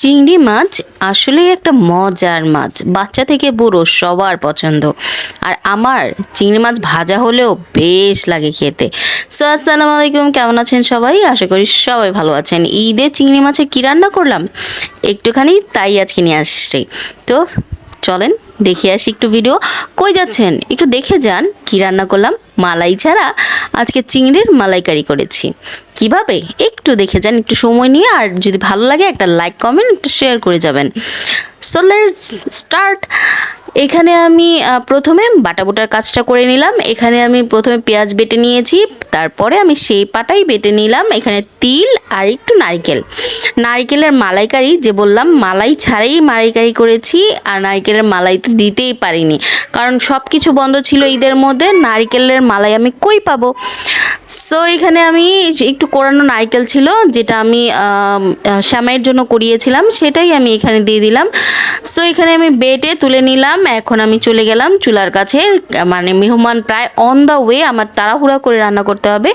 চিংড়ি মাছ আসলেই একটা মজার মাছ। বাচ্চা থেকে বুড়ো সবার পছন্দ। আর আমার চিংড়ি মাছ ভাজা হলেও বেশ লাগে খেতে। সো, আসসালামু আলাইকুম, কেমন আছেন সবাই? আশা করি সবাই ভালো আছেন। ঈদে চিংড়ি মাছের কী রান্না করলাম? একটুখানি তাই আজকে নিয়ে আসছি। তো চলেন, দেখে আসি একটু ভিডিও কই যাচ্ছেন? একটু দেখে যান। কি রান্না করলাম? মালাই ছাড়া আজকে চিংড়ির মালাইকারি করেছি। কীভাবে? একটু দেখে যান, একটু সময় নিয়ে, আর যদি ভালো লাগে একটা লাইক কমেন্ট শেয়ার করে যাবেন। সো লেটস স্টার্ট এখানে আমি প্রথমে বাটা বুটার কাজটা করে নিলাম। এখানে আমি প্রথমে পেঁয়াজ বেটে নিয়েছি, তারপরে আমি সেই পাটাই বেটে নিলাম। এখানে তিল আর একটু নারকেল। নারকেলের মালাইকারি, যে বললাম, মালাই ছাড়াই মালাইকারি করেছি, আর নারকেলের মালাই তো দিতেই পারিনি। কারণ সব কিছু বন্ধ ছিল ঈদের মধ্যে, নারিকেলের মালাই আমি কই পাবো? সো এখানে আমি একটু কোরানো নারকেল ছিল, যেটা আমি শ্যামাইয়ের জন্য করিয়েছিলাম, সেটাই আমি এখানে দিয়ে দিলাম। সো এখানে আমি বেটে তুলে নিলাম, এখন আমি চলে গেলাম চুলার কাছে মানে মেহমান প্রায় অন দ্য ওয়ে আমার তাড়াহুড়া করে রান্না করতে হবে।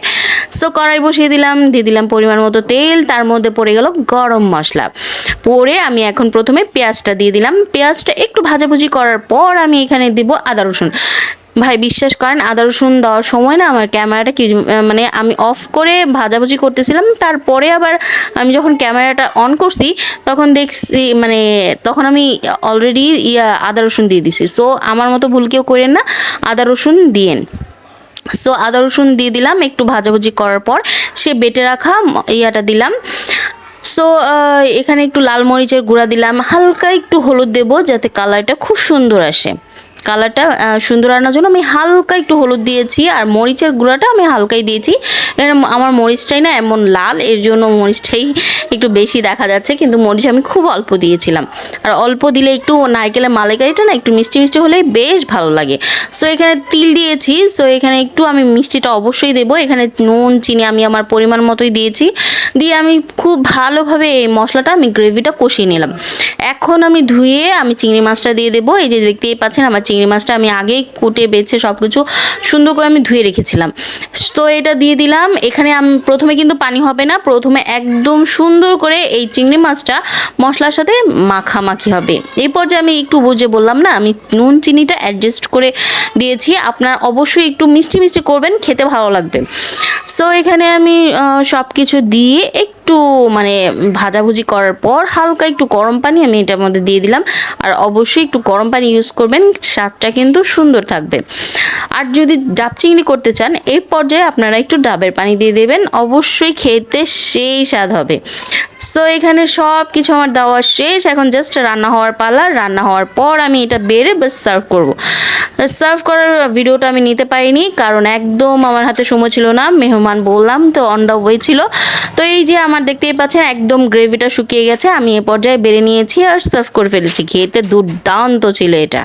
সো কড়াই বসিয়ে দিলাম, দিয়ে দিলাম পরিমাণ মতো তেল, তার মধ্যে পড়ে গেল গরম মশলা। পরে আমি এখন প্রথমে পেঁয়াজটা দিয়ে দিলাম। পেঁয়াজটা একটু ভাজাভুজি করার পর আমি এখানে দিব আদা রসুন। ভাই, বিশ্বাস করেন, আদা রসুন দেওয়ার সময় না আমার ক্যামেরাটা কি মানে আমি অফ করে ভাজাভুজি করতেছিলাম, তারপরে আবার আমি যখন ক্যামেরাটা অন করছি, তখন দেখছি মানে তখন আমি অলরেডি ইয়া আদা রসুন দিয়ে দিছি। সো আমার মতো ভুল কেউ করেন না, আদা রসুন দিয়েন। সো আদা রসুন দিয়ে দিলাম, একটু ভাজাভুজি করার পর, সে বেটে রাখা ইয়াটা দিলাম। সো এখানে একটু লাল মরিচের গুঁড়া দিলাম, হালকা একটু হলুদ দেবো, যাতে কালারটা খুব সুন্দর আসে। কালারটা সুন্দর আনার জন্য আমি হালকা একটু হলুদ দিয়েছি আর মরিচের গুঁড়াটা আমি হালকাই দিয়েছি। এরম আমার মরিচটাই না এমন লাল, এর জন্য মরিচটাই একটু বেশি দেখা যাচ্ছে, কিন্তু মরিচ আমি খুব অল্প দিয়েছিলাম। আর অল্প দিলে একটু নারকেলের মালাইকারিটা না একটু মিষ্টি মিষ্টি হলেই বেশ ভালো লাগে। সো এখানে তিল দিয়েছি সো এখানে একটু আমি মিষ্টিটা অবশ্যই দেবো। এখানে নুন, চিনি আমি আমার পরিমাণ মতোই দিয়েছি। দিয়ে আমি খুব ভালোভাবে এই মশলাটা আমি গ্রেভিটা কষিয়ে নিলাম। এখন আমি ধুয়ে আমি চিংড়ি মাছটা দিয়ে দেবো। এই যে দেখতেই পাচ্ছেন, আমার চিংড়ি মাছটা আমি আগেই কুটে, বেছে সব কিছু সুন্দর করে আমি ধুয়ে রেখেছিলাম। তো এটা দিয়ে দিলাম। এখানে আমি, প্রথমে কিন্তু পানি হবে না। প্রথমে একদম সুন্দর করে এই চিংড়ি মাছটা মশলার সাথে মাখামাখি হবে। এই পর্যায়ে আমি একটু বুঝে বললাম না, আমি নুন চিনিটা অ্যাডজাস্ট করে দিয়েছি। আপনার অবশ্যই একটু মিষ্টি মিষ্টি করবেন, খেতে ভালো লাগবে। সো এখানে আমি সব কিছু দিয়ে একটু মানে ভাজাভুজি করার পর হালকা একটু গরম পানি আমি এটার মধ্যে দিয়ে দিলাম। আর অবশ্যই একটু গরম পানি ইউজ করবেন, স্বাদটা কিন্তু সুন্দর থাকবে। আর যদি ডাব চিংড়ি করতে চান, এই পর্যায়ে আপনারা একটু ডাবের পানি দিয়ে দেবেন, অবশ্যই খেতে সেই স্বাদ হবে। সো এখানে সব কিছু আমার দেওয়া শেষ, এখন জাস্ট রান্না হওয়ার পালা, রান্না হওয়ার পর আমি এটা বেড়ে, বাস সার্ভ করব। সার্ভ করার ভিডিওটা আমি নিতে পারিনি, কারণ একদম আমার হাতে সময় ছিল না, মেহমান বললাম তো অন দ্য ওয়ে ছিল। তো এই যে আমার দেখতেই পাচ্ছেন, একদম গ্রেভিটা শুকিয়ে গেছে, আমি এ পর্যায়ে বেড়ে নিয়েছি আর সার্ভ করে ফেলেছি, খেতে দুর্দান্ত ছিল এটা।